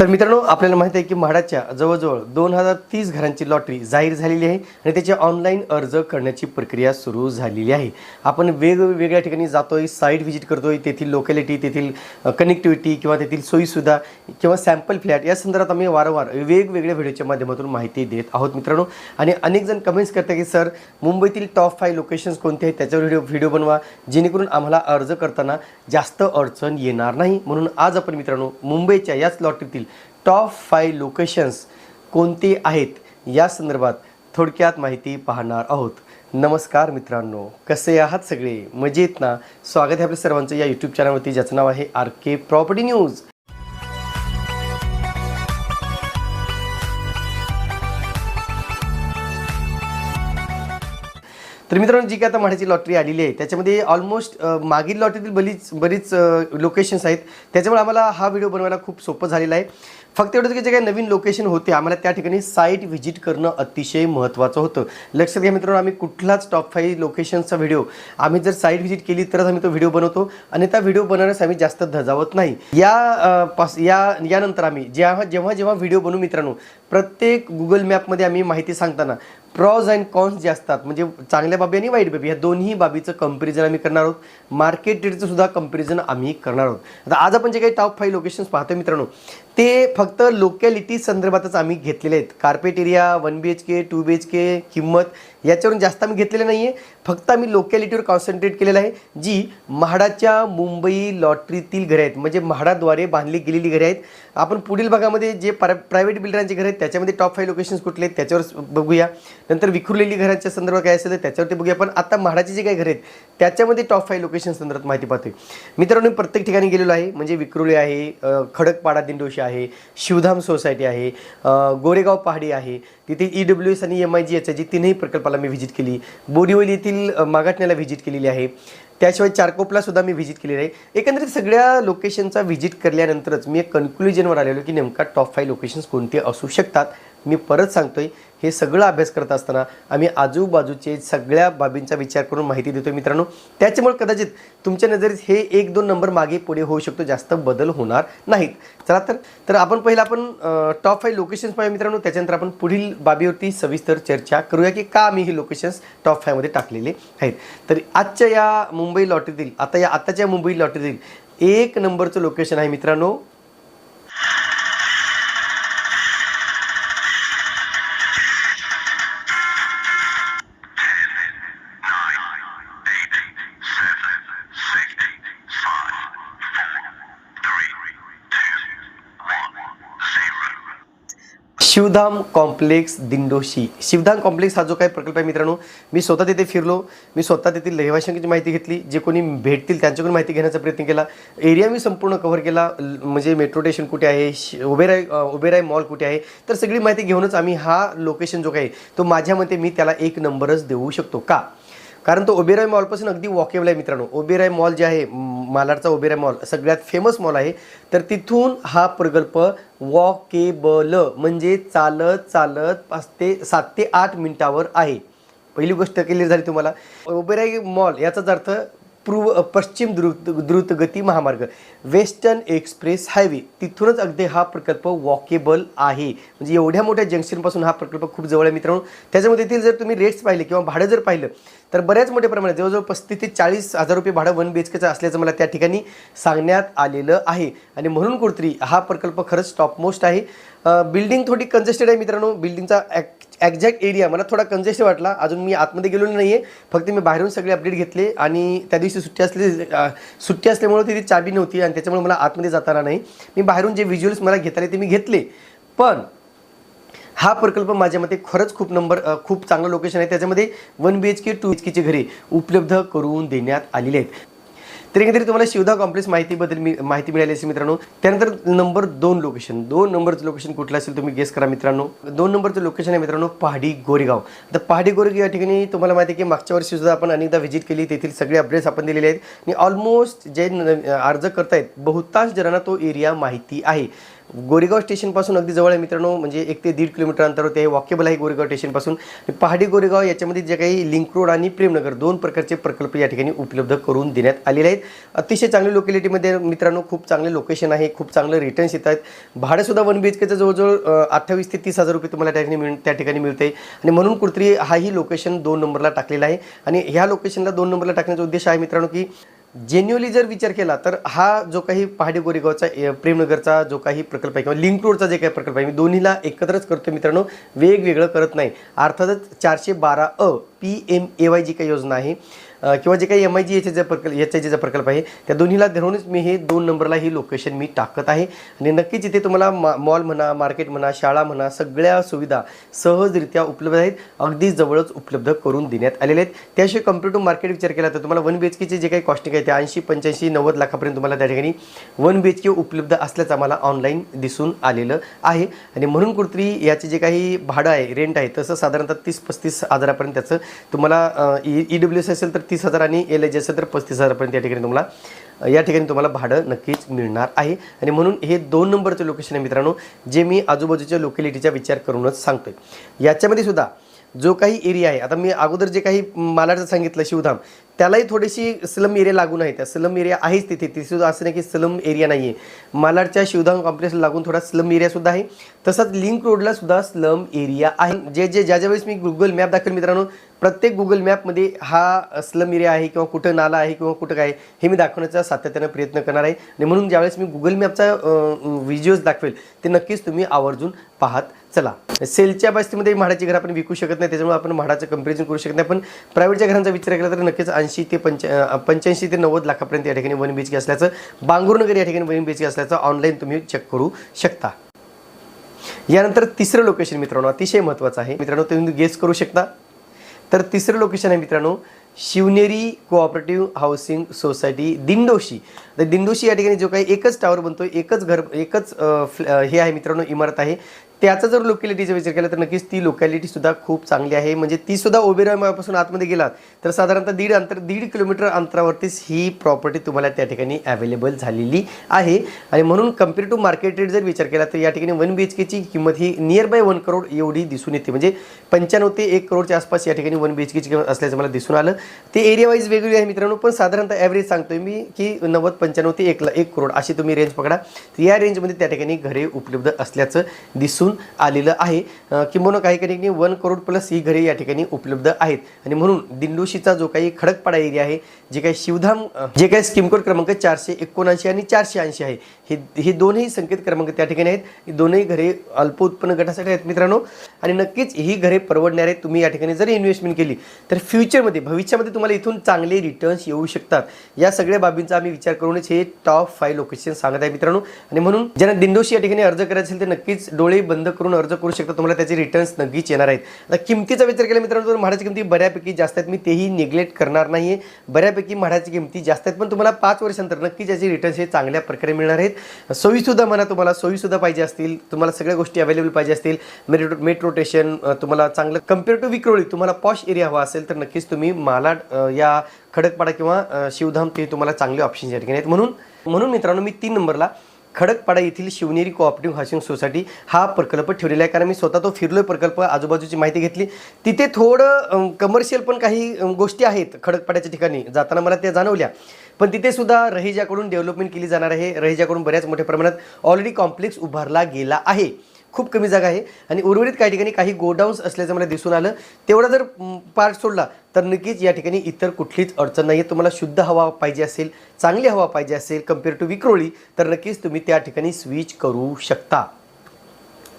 तर मित्रांनो आपल्याला माहिती आहे की म्हाडाच्या जवळजवळ दोन हजार तीस घरांची लॉटरी जाहीर झालेली आहे आणि त्याची ऑनलाईन अर्ज करण्याची प्रक्रिया सुरू झालेली आहे. आपण वेगवेगळ्या ठिकाणी जातोय साईट व्हिजिट करतोय तेथील लोकॅलिटी तेथील कनेक्टिव्हिटी किंवा तेथील सोयीसुद्धा किंवा सॅम्पल फ्लॅट या संदर्भात आम्ही वारंवार वेगवेगळ्या व्हिडिओच्या माध्यमातून माहिती देत आहोत मित्रांनो. आणि अनेक जण कमेंट्स करतात की सर मुंबईतील टॉप फाय लोकेशन्स कोणते आहेत? त्याच्यावर व्हिडिओ व्हिडिओ बनवा. जेणेकरून आम्हाला अर्ज करताना जास्त अडचण येणार नाही. म्हणून आज आपण मित्रांनो मुंबईच्या याच लॉटरीतील टॉप फाईव्ह लोकेशन्स कोणते आहेत? या संदर्भात थोडक्यात माहिती पाहणार आहोत. नमस्कार मित्रांनो कसे आहात सगळे? मजेत ना? स्वागत आहे आपल्या सर्वांचं या यूट्यूब चॅनलवरती ज्याचं नाव आहे आर के प्रॉपर्टी न्यूज तर मित्रांनो जी काय आता म्हणायची लॉटरी आलेली आहे त्याच्यामध्ये ऑलमोस्ट मागील लॉटरीतील बरीच बरीच लोकेशन्स आहेत. त्याच्यामुळे आम्हाला हा व्हिडिओ बनवायला खूप सोपं झालेला आहे. फक्त एवढंच की जे काही नवीन लोकेशन होते आम्हाला त्या ठिकाणी साईट व्हिजिट करणं अतिशय महत्त्वाचं होतं. लक्षात घ्या मित्रांनो आम्ही कुठलाच टॉप फाईव्ह लोकेशनचा व्हिडिओ आम्ही जर साईट व्हिजिट केली तरच आम्ही तो व्हिडिओ बनवतो. आणि त्या व्हिडिओ बनवण्यास आम्ही जास्त धजावत नाही. या पास या यानंतर आम्ही जेव्हा जेव्हा जेव्हा व्हिडिओ बनवू मित्रांनो प्रत्येक गुगल मॅपमध्ये आम्ही माहिती सांगताना प्रॉज अँड कॉन्स जे असतात म्हणजे चांगल्या बाबी आणि वाईट बाबी या दोन्ही बाबीचं कंपॅरिझन आम्ही करणार आहोत. मार्केट रेटचं सुद्धा कंपॅरिझन आम्ही करणार आहोत. आता आज आपण जे काही टॉप फाईव्ह लोकेशन्स पाहतोय मित्रांनो ते फक्त लोकॅलिटी संदर्भातच आम्ही घेतलेले आहेत. Carpet area one B H K two B H K किंमत याच्यावरून जास्त आम्ही घेतलेलं नाही आहे फक्त आम्ही लोकॅलिटीवर कॉन्सन्ट्रेट केलेलं आहे जी म्हाडाच्या मुंबई लॉटरीतील घरे आहेत. म्हणजे म्हाडाद्वारे बांधली गेलेली घरे आहेत. आपण पुढील भागामध्ये जे प्रा प्रायव्हेट बिल्डरांचे घर आहेत त्याच्यामध्ये टॉप फाईव्ह लोकेशन्स कुठले आहेत त्याच्यावर बघूया. नंतर विखुरलेली घरांच्या संदर्भात काय असेल तर त्याच्यावरती बघूया. पण आता म्हाडाचे जे काही घर आहेत त्याच्यामध्ये टॉप फाईव्ह लोकेशन संदर्भात माहिती पाहतोय. मित्रांनो मी प्रत्येक ठिकाणी गेलेलो आहे. म्हणजे विक्रोळी आहे खडकपाडा दिंडोशी आहे शिवधाम सोसायटी आहे गोरेगाव पहाडी आहे तिथे ई डब्ल्यू एस आणि M I G H G तीनही प्रकल्पाला मी व्हिजिट केली. बोरीवली येथील मागाटण्याला व्हिजिट केलेली आहे. त्याशिवाय चारकोपला सुद्धा मी व्हिजिट केलेली आहे. एकंदरीत सगळ्या लोकेशनचा व्हिजिट केल्यानंतरच मी एक कन्क्लुजनवर आलेलो की नेमका टॉप फाईव्ह लोकेशन्स कोणते असू शकतात. मी परत सांगतोय हे सगळं अभ्यास करत असताना आम्ही आजूबाजूचे सगळ्या बाबींचा विचार करून माहिती देतोय मित्रांनो. त्याच्यामुळे कदाचित तुमच्या नजरेत हे एक दोन नंबर मागे पुढे होऊ शकतो जास्त बदल होणार नाहीत. चला तर तर आपण पहिला आपण टॉप फाईव्ह लोकेशन्स पाहूया मित्रांनो. त्याच्यानंतर आपण पुढील बाबीवरती सविस्तर चर्चा करूया की का आम्ही हे लोकेशन्स टॉप फायमध्ये टाकलेले आहेत. तर आजच्या या मुंबई लॉटरीतील आता या आताच्या मुंबई लॉटरीतील एक नंबरचं लोकेशन आहे मित्रांनो. शिवधाम कॉम्प्लेक्स दिंडोशी. शिवधाम कॉम्प्लेक्स हा जो काही प्रकल्प आहे मित्रांनो मी स्वतः तिथे फिरलो. मी स्वतः तेथील रहिवाशांची माहिती घेतली. जे कोणी भेटतील त्यांच्याकडून माहिती घेण्याचा प्रयत्न केला. एरिया मी संपूर्ण कव्हर केला. म्हणजे मेट्रो स्टेशन कुठे आहे? श- उबेराय उबेराय मॉल कुठे आहे? तर सगळी माहिती घेऊनच आम्ही हा लोकेशन जो काही तो माझ्या मते मी त्याला एक नंबरच देऊ शकतो. का? कारण तो ओबेराय मॉलपासून अगदी वॉकेबल आहे मित्रांनो. ओबेराय मॉल जे आहे मालाडचा ओबेराय मॉल सगळ्यात फेमस मॉल आहे. तर तिथून हा प्रकल्प वॉकेबल म्हणजे चालत चालत पाच ते सात ते आठ मिनिटावर आहे. पहिली गोष्ट क्लिअर झाली तुम्हाला. ओबेराय मॉल याचाच अर्थ पूर्व पश्चिम द्रुत द्रुतगती महामार्ग. Western express highway. तिथूनच अगदी हा प्रकल्प वॉकेबल आहे. म्हणजे एवढ्या मोठ्या जंक्शनपासून हा प्रकल्प खूप जवळ आहे मित्रांनो. त्याच्यामध्ये येथील जर तुम्ही रेट्स पाहिले किंवा भाडं जर पाहिलं तर बऱ्याच मोठ्या प्रमाणात जवळजवळ पस्तीस ते चाळीस हजार रुपये भाडं वन बी एच केचं असल्याचं मला त्या ठिकाणी सांगण्यात आलेलं आहे. आणि म्हणून कुठतरी हा प्रकल्प खरंच टॉपमोस्ट आहे. बिल्डिंग थोडी कंजेस्टेड आहे मित्रांनो. बिल्डिंगचा एक्झॅक्ट एरिया मला थोडा कंजेस्टेड वाटला. अजून मी आतमध्ये गेलो नाही आहे फक्त मी बाहेरून सगळे अपडेट घेतले आणि त्या दिवशी सुट्टी असली सुट्टी असल्यामुळे तिथे चाबी नव्हती आणि त्याच्यामुळे मला आतमध्ये जाताना नाही. मी बाहेरून जे व्हिज्युअल्स मला घेता आले ते मी घेतले. पण हा प्रकल्प माझ्या मते खरंच खूप नंबर खूप चांगलं लोकेशन आहे. त्याच्यामध्ये one B H K two H केची घरे उपलब्ध करून देण्यात आलेले आहेत. तरी एकंदरीत तुम्हाला शिवधा कॉम्प्लेक्स माहितीबद्दल मी माहिती मिळाली असेल मित्रांनो. त्यानंतर नंबर दोन लोकेशन दोन नंबरचं लोकेशन कुठलं असेल तुम्ही गेस करा मित्रांनो. दोन नंबरचं लोकेशन आहे मित्रांनो पहाडी गोरेगाव. तर पहाडी गोरेगाव या ठिकाणी तुम्हाला माहिती आहे की मागच्या वर्षी सुद्धा आपण अनेकदा व्हिजिट केली. तेथील सगळे अपडेट्स आपण दिलेले आहेत. आणि ऑलमोस्ट जे अर्ज करतायत बहुतांश जणांना तो एरिया माहिती आहे. गोरेगाव स्टेशनपासून अगदी जवळ आहे मित्रांनो म्हणजे एक ते दीड किलोमीटर अंतरावरती आहे वॉकेबल आहे गोरेगाव स्टेशनपासून पहाडी गोरेगाव याच्यामध्ये जे काही लिंक रोड आणि प्रेमनगर दोन प्रकारचे प्रकल्प या ठिकाणी उपलब्ध करून देण्यात आलेले आहेत. अतिशय चांगल्या लोकॅलिटीमध्ये मित्रांनो खूप चांगले लोकेशन आहे खूप चांगलं रिटर्न्स येत आहेत. भाडंसुद्धा वन बी एच केचं जवळजवळ अठ्ठावीस ते तीस हजार रुपये तुम्हाला त्या ठिकाणी मिळ त्या ठिकाणी मिळते. आणि म्हणून कुठेतरी हाही लोकेशन दोन नंबरला टाकलेला आहे. आणि ह्या लोकेशनला दोन नंबरला टाकण्याचा उद्देश आहे मित्रांनो की जेन्युअली जर विचार केला तर हा जो काही पहाडी गोरेगावचा प्रेमनगरचा जो काही प्रकल्प आहे किंवा लिंक रोडचा जे काही प्रकल्प आहे मी दोन्हीला एकत्रच करतो मित्रांनो वेगवेगळं करत नाही. अर्थातच चारशे बारा अ P M A Y G काही योजना आहे किंवा जे काही एम आय जी याचे जे प्रकल्प याचा जे प्रकल्प आहे त्या दोन्हीला धरूनच मी हे दोन नंबरला ही लोकेशन मी टाकत आहे. आणि नक्कीच इथे तुम्हाला मा मॉल म्हणा मार्केट म्हणा शाळा म्हणा सगळ्या सुविधा सहजरित्या उपलब्ध आहेत अगदी जवळच उपलब्ध करून देण्यात आलेले आहेत. त्याशिवाय कम्प्युटर मार्केट विचार केला तर तुम्हाला वन बी एच केचे जे काही कॉस्टिंग आहे ते ऐंशी पंच्याऐंशी नव्वद लाखापर्यंत तुम्हाला त्या ठिकाणी वन बी एच के उपलब्ध असल्याचं आम्हाला ऑनलाईन दिसून आलेलं आहे. आणि म्हणून कुठतरी याचे जे काही भाडं आहे रेंट आहे तसं साधारणतः तीस पस्तीस हजारापर्यंत त्याचं तुम्हाला ई डब्ल्यू e, एस असेल तर तीस हजार आणि एल एच असेल तर पस्तीस हजारपर्यंत या ठिकाणी तुम्हाला या ठिकाणी तुम्हाला भाडं नक्कीच मिळणार आहे. आणि म्हणून हे दोन नंबरचं लोकेशन आहे मित्रांनो जे मी आजूबाजूच्या लोकॅलिटीचा विचार करूनच सांगतोय. याच्यामध्ये सुद्धा जो काही एरिया आहे आता मी अगोदर जे काही मालाचं सांगितलं शिवधाम त्यालाही थोडीशी स्लम एरिया लागून आहे त्या स्लम एरिया आहेच तिथे. तिथे सुद्धा असं नाही की स्लम एरिया नाही आहे मालाडच्या शिवधाम कॉम्प्लेक्सला लागून थोडा स्लम एरियासुद्धा आहे. तसंच लिंक रोडला सुद्धा स्लम एरिया आहे. जे जे ज्या ज्यावेळेस मी गुगल मॅप दाखल मित्रांनो प्रत्येक गुगल मॅपमध्ये हा स्लम एरिया आहे किंवा कुठं नाला आहे किंवा कुठं काय आहे, हे मी दाखवण्याचा सातत्यानं प्रयत्न करणार आहे. आणि म्हणून ज्यावेळेस मी गुगल मॅपचा व्हिडिओज दाखवेल ते नक्कीच तुम्ही आवर्जून पाहत चला. सेलच्या बाबतीमध्ये म्हाडाची घर आपण विकू शकत नाही त्याच्यामुळे आपण म्हाडाचं कंपॅरिझन करू शकत नाही. पण प्रायव्हेटच्या घरांचा विचार केला तर नक्कीच ऐंशी ते पंच पंच्याऐंशी ते नव्वद लाखापर्यंत या ठिकाणी वन बी एच के असल्याचं बांगूरनगर या ठिकाणी वन बी एच के असल्याचं ऑनलाईन तुम्ही चेक करू शकता. यानंतर तिसरं लोकेशन मित्रांनो अतिशय महत्त्वाचं आहे. मित्रांनो तुम्ही गेस करू शकता. तर तिसरं लोकेशन आहे मित्रांनो Shivneri cooperative housing society Dindoshi. तर दिंडोशी या ठिकाणी जो काही एकच टावर बनतो एकच घर एकच फ्ल- हे आहे मित्रांनो इमारत आहे. त्याचा जर लोकॅलिटीचा विचार केला तर नक्कीच ती लोकॅलिटी सुद्धा खूप चांगली आहे. म्हणजे ती सुद्धा आतमध्ये गेलात तर साधारणतः दीड अंतर दीड किलोमीटर अंतरावरतीच ही प्रॉपर्टी तुम्हाला त्या ठिकाणी अवेलेबल झालेली आहे. आणि म्हणून कंपेअर टू मार्केट रेट जर विचार केला तर या ठिकाणी वन बी एच केची किंमत ही नियर बाय वन करोड एवढी दिसून येते. म्हणजे पंच्याण्णव ते एक करोडच्या आसपास या ठिकाणी वन बी एच केची किंमत असल्याचं मला दिसून आलं. ते एरिया वाईज वेगवेगळी आहे मित्रांनो पण साधारणतः ॲव्हरेज सांगतोय मी की नव्वद पंच्याण्णव ते एक एक करोड अशी तुम्ही रेंज पकडा. तर या रेंजमध्ये त्या ठिकाणी घरे उपलब्ध असल्याचं दिसून आलेलं आहे. किंबहुना काही ठिकाणी वन करोड प्लस ही घरे या ठिकाणी उपलब्ध आहेत. आणि म्हणून दिंडोशीचा जो काही खडकपाडा एरिया आहे जे काही शिवधाम जे काही स्कीम कोड क्रमांक चारशे एकोणऐंशी आणि चारशे ऐंशी आहे हे हे दोनही संकेत क्रमांक त्या ठिकाणी आहेत. दोनही घरे अल्प उत्पन्न गटासाठी आहेत मित्रांनो. आणि नक्कीच ही घरे परवडणारे आहेत तुम्ही या ठिकाणी जर इन्व्हेस्टमेंट केली तर फ्युचरमध्ये भविष्यामध्ये तुम्हाला इथून चांगले रिटर्न्स येऊ शकतात. या सगळ्या बाबींचा आम्ही विचार करूनच हे टॉप फाईव्ह लोकेशन सांगत आहे मित्रांनो. आणि म्हणून ज्यांना दिंडोशी या ठिकाणी अर्ज करायचा असेल तर नक्कीच डोळे बंद बंद करून अर्ज करू शकता तुम्हाला त्याचे रिटर्न्स नक्कीच येणार आहेत. आता किमतीचा विचार केला मित्रांनो तर म्हाडाची किमती बऱ्यापैकी जास्त आहेत. मी तेही निग्लेक्ट करणार नाही आहे बऱ्यापैकी म्हाडाची किमती जास्त आहेत पण तुम्हाला पाच वर्षांतर नक्कीच याचे रिटर्न्स हे चांगल्या प्रकारे मिळणार आहेत. सोयीसुद्धा म्हणा तुम्हाला सोयीसुद्धा पाहिजे असतील तुम्हाला सगळ्या गोष्टी अवेलेबल पाहिजे असतील. मेट्रो मेट रोटेशन तुम्हाला चांगलं कंपेअर टू विक्रोळी तुम्हाला पॉश एरिया हवा असेल तर नक्कीच तुम्ही मालाड या खडकपाडा किंवा शिवधाम ते तुम्हाला चांगले ऑप्शन या ठिकाणी आहेत. म्हणून म्हणून मित्रांनो मी तीन नंबरला खडकपाडा येथील शिवनेरी कोऑपरेटिव्ह हाऊसिंग सोसायटी हा प्रकल्प ठेवलेला आहे. कारण मी स्वतः तो फिरलोय प्रकल्प आजूबाजूची माहिती घेतली. तिथे थोडं कमर्शियल पण काही गोष्टी आहेत खडकपाड्याच्या ठिकाणी. जाताना मला त्या जाणवल्या. पण तिथे सुद्धा रहिजाकडून डेव्हलपमेंट केली जाणार आहे. रहिजाकडून बऱ्याच मोठ्या प्रमाणात ऑलरेडी कॉम्प्लेक्स उभारला गेला आहे. खूप कमी जागा आहे. आणि उर्वरित काही ठिकाणी काही गोडाऊन्स असल्याचं मला दिसून आलं. तेवढा जर पार्ट सोडला तर नक्कीच या ठिकाणी इतर कुठलीच अडचण नाही आहे तुम्हाला शुद्ध हवा पाहिजे असेल चांगली हवा पाहिजे असेल कंपेअर टू विक्रोळी तर नक्कीच तुम्ही त्या ठिकाणी स्विच करू शकता.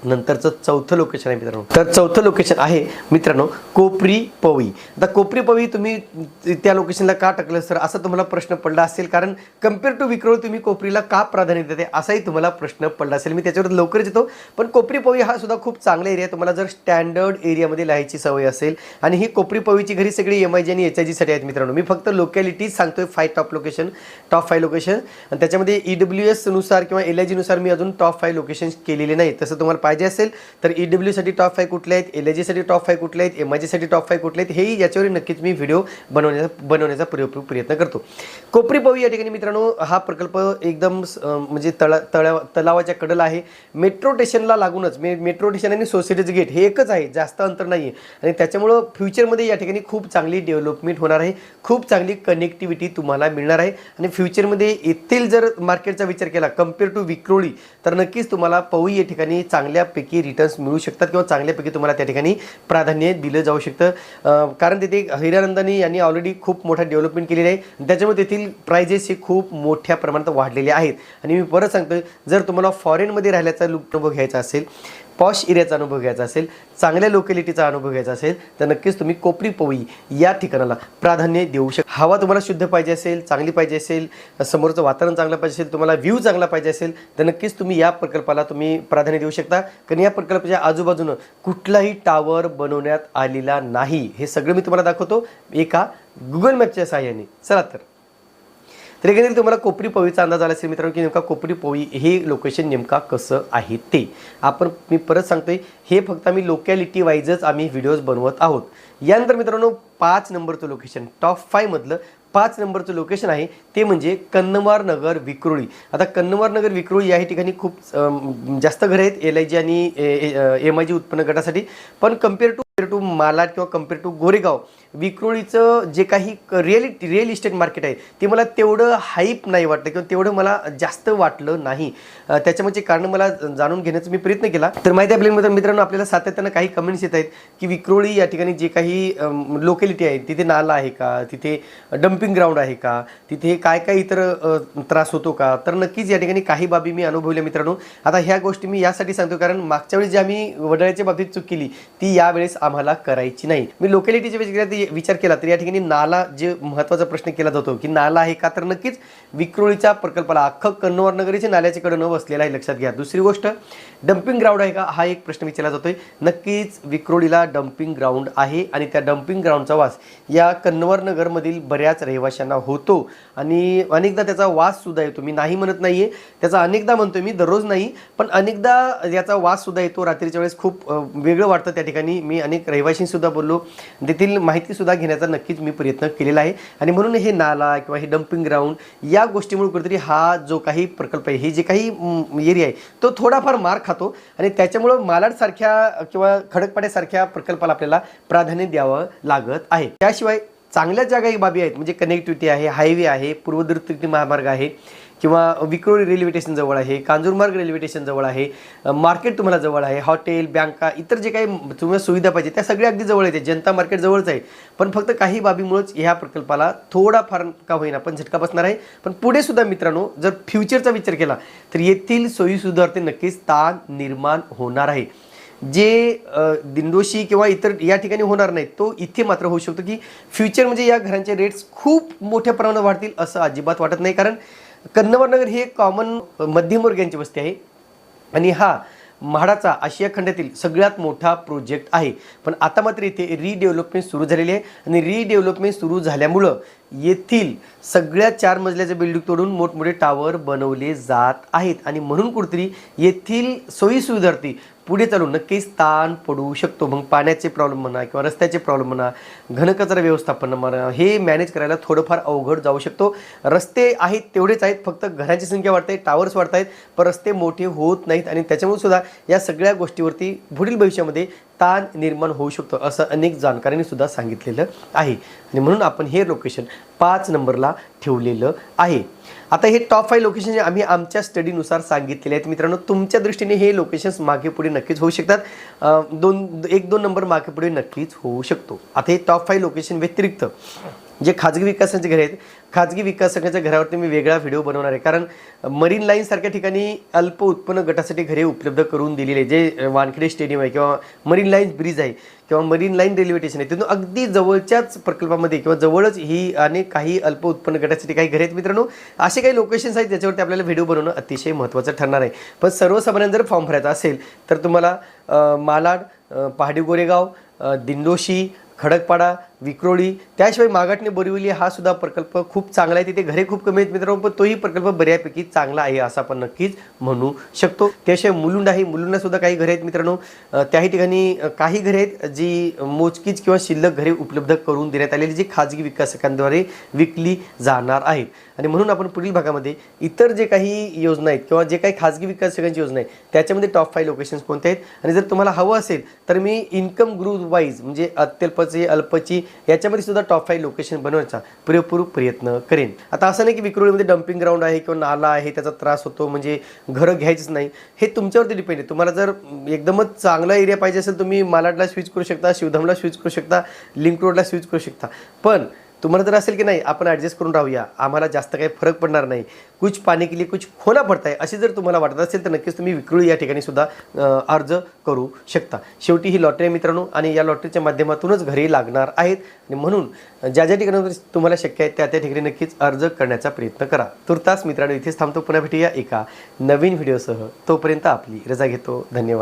नंतरचं चौथं लोकेशन आहे मित्रांनो. तर चौथं लोकेशन आहे मित्रांनो कोपरी पवई. आता कोपरी पवई तुम्ही त्या लोकेशनला का टाकलं सर असा तुम्हाला प्रश्न पडला असेल कारण कंपेअर टू विक्रोळ तुम्ही कोपरीला का प्राधान्य देते? असाही तुम्हाला प्रश्न पडला असेल. मी त्याच्यावर लवकरच येतो. पण कोपरी पवई हा सुद्धा खूप चांगला एरिया आहे. तुम्हाला जर स्टँडर्ड एरियामध्ये राहायची सवय असेल आणि ही कोपरी पवईची घरी सगळी एम आय जी आणि एच आय जीसाठी आहेत मित्रांनो. मी फक्त लोकॅलिटीज सांगतोय five top location top five location आणि त्याच्यामध्ये ई डब्ल्यू एसनुसार किंवा एल आय जीनुसार मी अजून टॉप फाय लोकेशन केलेले नाही तसं तुम्हाला पाहिजे असेल तर ई डब्ल्यूसाठी टॉप फाय कुठले आहेत एल जीसाठी टॉप फाय कुठले आहेत एम आय जीसाठी टॉप फाय कुठले आहेत हेही याच्यावर नक्कीच मी व्हिडिओ बनवण्याचा बनवण्याचा पुरेपूर प्रयत्न करतो. कोपरी पवी या ठिकाणी मित्रांनो हा प्रकल्प एकदम म्हणजे तळा तळा तलावाच्या कडेला आहे. मेट्रो स्टेशनला लागूनच मे मेट्रो स्टेशन आणि सोसायटीचं गेट हे एकच आहे जास्त अंतर नाही आहे आणि त्याच्यामुळं फ्युचरमध्ये या ठिकाणी खूप चांगली डेव्हलपमेंट होणार आहे खूप चांगली कनेक्टिव्हिटी तुम्हाला मिळणार आहे. आणि फ्युचरमध्ये येथील जर मार्केटचा विचार केला कंपेअर टू विक्रोळी तर नक्कीच तुम्हाला पवई या ठिकाणी चांगल्या चांगल्यापैकी रिटर्न्स मिळू शकतात किंवा चांगल्यापैकी तुम्हाला त्या ठिकाणी प्राधान्य दिलं जाऊ शकतं. कारण तिथे हिरानंदानी यांनी ऑलरेडी खूप मोठा डेव्हलपमेंट केलेली आहे. त्याच्यामुळे तेथील प्रायजेस हे खूप मोठ्या प्रमाणात वाढलेले आहेत. आणि मी परत सांगतो जर तुम्हाला फॉरेनमध्ये राहिल्याचा लुक अनुभव घ्यायचा असेल पॉश एरियाचा अनुभव घ्यायचा असेल चांगल्या लोकॅलिटीचा अनुभव घ्यायचा असेल तर नक्कीच तुम्ही कोपरी पवई या ठिकाणाला प्राधान्य देऊ शकता हवा तुम्हाला शुद्ध पाहिजे असेल चांगली पाहिजे असेल समोरचं वातावरण चांगलं पाहिजे असेल तुम्हाला व्ह्यू चांगला पाहिजे असेल तर नक्कीच तुम्ही या प्रकल्पाला तुम्ही प्राधान्य देऊ शकता. कारण या प्रकल्पाच्या आजूबाजूनं कुठलाही टावर बनवण्यात आलेला नाही. हे सगळं मी तुम्हाला दाखवतो एका गुगल मॅपच्या सहाय्याने चला तर. तर एकंदरीत तुम्हाला कोपरी पोळीचा अंदाज आला असेल मित्रांनो की नेमका कोपरी पोळी हे लोकेशन नेमका कसं आहे ते. आपण मी परत सांगतोय हे फक्त आम्ही लोकॅलिटी वाईजच आम्ही व्हिडिओज बनवत आहोत. यानंतर मित्रांनो पाच नंबरचं लोकेशन टॉप फायमधलं पाच नंबरचं लोकेशन आहे ते म्हणजे कन्नवार नगर विक्रोळी. आता कन्नवार नगर विक्रोळी या ठिकाणी खूप जास्त घरं आहेत एल आय जी आणि एम आय जी उत्पन्न गटासाठी. पण compare to compare to Malad किंवा कंपेअर टू गोरेगाव विक्रोळीचं जे काही रिअल रिअल इस्टेट मार्केट आहे ते मला तेवढं हाईप नाही वाटलं किंवा तेवढं मला जास्त वाटलं नाही. त्याच्यामध्ये कारण मला जाणून घेण्याचा मी प्रयत्न केला. तर माहिती आहे मित्रांनो आपल्याला सातत्यानं काही कमेंट्स येत आहेत की विक्रोळी या ठिकाणी जे काही लोकॅलिटी आहे तिथे नाला आहे का? तिथे डम्पिंग ग्राउंड आहे का? तिथे काय काय इतर त्रास होतो का? तर नक्कीच या ठिकाणी काही बाबी मी अनुभवल्या मित्रांनो. आता ह्या गोष्टी मी यासाठी सांगतो कारण मागच्या वेळी जी आम्ही वडाळ्याच्या बाबतीत चूक केली ती यावेळेस आम्हाला करायची नाही. मी लोकॅलिटीच्या विचार विचार केला तर या ठिकाणी नाला जे महत्त्वाचा प्रश्न केला जातो की नाला आहे का तर नक्कीच विक्रोळीच्या प्रकल्पाला अख्खं कन्नवर नगरीचे नाल्याच्या कडे न बसलेला आहे लक्षात घ्या. दुसरी गोष्ट डम्पिंग ग्राउंड आहे का? हा एक प्रश्न विचारला जातोय. नक्कीच विक्रोळीला डम्पिंग ग्राउंड आहे आणि त्या डम्पिंग ग्राउंडचा वास या कन्नवर नगरमधील बऱ्याच रहिवाशांना होतो. आणि अनेकदा त्याचा वास सुद्धा येतो. मी नाही म्हणत नाहीये. त्याचा अनेकदा म्हणतोय मी दररोज नाही पण अनेकदा याचा वास सुद्धा येतो. रात्रीच्या वेळेस खूप वेगळं वाटतं त्या ठिकाणी. मी अनेक रहिवाशींसुद्धा बोललो. तेथील माहिती सुद्धा घेण्याचा नक्कीच मी प्रयत्न केलेला आहे. आणि म्हणून हे नाला किंवा हे डम्पिंग ग्राउंड या गोष्टीमुळे कुठेतरी हा जो काही प्रकल्प आहे हे जे काही एरिया आहे तो थोडाफार मार खातो. आणि त्याच्यामुळं मालाडसारख्या किंवा खडकपाड्यासारख्या प्रकल्पाला आपल्याला प्राधान्य द्यावं लागत आहे. त्याशिवाय चांगल्या ज्या काही बाबी आहेत. म्हणजे कनेक्टिव्हिटी आहे हायवे आहे पूर्वदृष्टी महामार्ग आहे. किंवा विक्रोळी रेल्वे स्टेशन जवळ आहे कांजूरमार्ग रेल्वे स्टेशन जवळ आहे मार्केट तुम्हाला जवळ आहे हॉटेल बँका इतर जे काही तुम्हाला सुविधा पाहिजे त्या सगळ्या अगदी जवळ येते जनता मार्केट जवळच आहे. पण फक्त काही बाबीमुळेच ह्या प्रकल्पाला थोडाफार का होईना पण झटका बसणार आहे. पण पुढे सुद्धा मित्रांनो जर फ्युचरचा विचार केला तर येथील सोयी नक्कीच ताण निर्माण होणार आहे. जे दिंडोशी किंवा इतर या ठिकाणी होणार नाही तो इथे मात्र होऊ शकतो की फ्युचर म्हणजे या घरांचे रेट्स खूप मोठ्या प्रमाणात वाढतील असं अजिबात वाटत नाही. कारण कन्नवरनगर ही एक कॉमन मध्यमवर्गीयांची वस्ती आहे. आणि हा म्हाडाचा आशिया खंडातील सगळ्यात मोठा प्रोजेक्ट आहे. पण आता मात्र इथे रिडेव्हलपमेंट सुरू झालेली आहे. आणि रिडेव्हलपमेंट सुरू झाल्यामुळं येथील सगळ्या चार मजल्याचे बिल्डिंग तोडून मोठमोठे टावर बनवले जात आहेत. आणि म्हणून कुठेतरी येथील सोयीसुविधार्थी पुढे चालून नक्कीच ताण पडू शकतो. मग पाण्याचे प्रॉब्लेम म्हणा किंवा रस्त्याचे प्रॉब्लेम म्हणा घनकचरा व्यवस्थापन म्हणा हे मॅनेज करायला थोडंफार अवघड जाऊ शकतो. रस्ते आहेत तेवढेच आहेत फक्त घरांची संख्या वाढते टावर्स वाढत आहेत पण रस्ते मोठे होत नाहीत. आणि त्याच्यामुळे सुद्धा या सगळ्या गोष्टीवरती पुढील भविष्यामध्ये ताण निर्माण होऊ शकतो असं अनेक जाणकारांनी सुद्धा सांगितलेलं आहे. आणि म्हणून आपण हे लोकेशन पाच नंबरला ठेवलेलं आहे. आता हे टॉप फाईव्ह लोकेशन जे आम्ही आमच्या स्टडीनुसार सांगितलेले आहेत. मित्रांनो तुमच्या दृष्टीने हे लोकेशन्स मागे पुढे नक्कीच होऊ शकतात. दोन एक दोन नंबर मागे पुढे नक्कीच होऊ शकतो. आता हे टॉप फाईव्ह लोकेशन व्यतिरिक्त जे खाजगी विकासाचे घरे आहेत खाजगी विकासकांच्या घरावरती मी वेगळा व्हिडिओ बनवणार आहे. कारण मरीन लाईन सारख्या ठिकाणी अल्प उत्पन्न गटासाठी घरे उपलब्ध करून दिलेली आहे जे वानखेडे स्टेडियम आहे किंवा मरीन लाईन ब्रिज आहे किंवा मरीन लाईन रेल्वे स्टेशन आहे तिथून अगदी जवळच्याच प्रकल्पामध्ये किंवा जवळच ही अनेक काही अल्प उत्पन्न गटासाठी काही घरे आहेत मित्रांनो. असे काही लोकेशन्स आहेत त्याच्यावरती आपल्याला व्हिडिओ बनवणं अतिशय महत्त्वाचं ठरणार आहे. पण सर्वसामान्यांना जर फॉर्म भरायचा असेल तर तुम्हाला मालाड पहाडी गोरेगाव दिंडोशी खडकपाडा विक्रोळी त्याशिवाय मागाटणे बोरिवली हा सुद्धा प्रकल्प खूप चांगला आहे. तिथे घरे खूप कमी आहेत मित्रांनो पण तोही प्रकल्प बऱ्यापैकी चांगला आहे असं आपण नक्कीच म्हणू शकतो. त्याशिवाय मुलुंड आहे मुलुंडा सुद्धा काही घरे आहेत मित्रांनो. त्याही ठिकाणी काही घरे आहेत जी मोजकीच किंवा शिल्लक घरे उपलब्ध करून देण्यात आलेली जी खाजगी विकासकांद्वारे विकली जाणार आहेत. आणि म्हणून आपण पुढील भागामध्ये इतर जे काही योजना आहेत किंवा जे काही खाजगी विकासकांची योजना आहे त्याच्यामध्ये टॉप फाय लोकेशन्स कोणते आहेत? आणि जर तुम्हाला हवं असेल तर मी इन्कम ग्रुप वाईज म्हणजे अत्यल्पची अल्पची याच्यामध्ये सुद्धा टॉप फाईव्ह लोकेशन बनवायचा. पुरेपूर प्रयत्न करेन. आता असं नाही की विक्रोळीमध्ये डम्पिंग ग्राउंड आहे किंवा नाला आहे त्याचा त्रास होतो म्हणजे घरं घ्यायचंच नाही. हे तुमच्यावरती डिपेंड आहे. तुम्हाला जर एकदमच चांगला एरिया पाहिजे असेल तुम्ही मालाडला स्विच करू शकता शिवधामला स्विच करू शकता लिंक रोडला स्विच करू शकता. पण तुम्हाला जर असेल की नाही आपण ॲडजस्ट करून राहूया. आम्हाला जास्त काही फरक पडणार नाही. कुछ पाणी के लिए कुछ खोना पडत आहे जर तुम्हाला वाटत असेल तर नक्कीच तुम्ही विक्रोळी या ठिकाणी सुद्धा अर्ज करू शकता. शेवटी ही लॉटरी आहे मित्रांनो आणि या लॉटरीच्या माध्यमातूनच घरी लागणार आहेत. आणि म्हणून ज्या ज्या ठिकाणी तुम्हाला शक्य आहे त्या त्या ठिकाणी नक्कीच अर्ज करण्याचा प्रयत्न करा. तुर्तास मित्रांनो इथेच थांबतो. पुन्हा भेटूया एका नवीन व्हिडिओसह तोपर्यंत आपली रजा घेतो. धन्यवाद.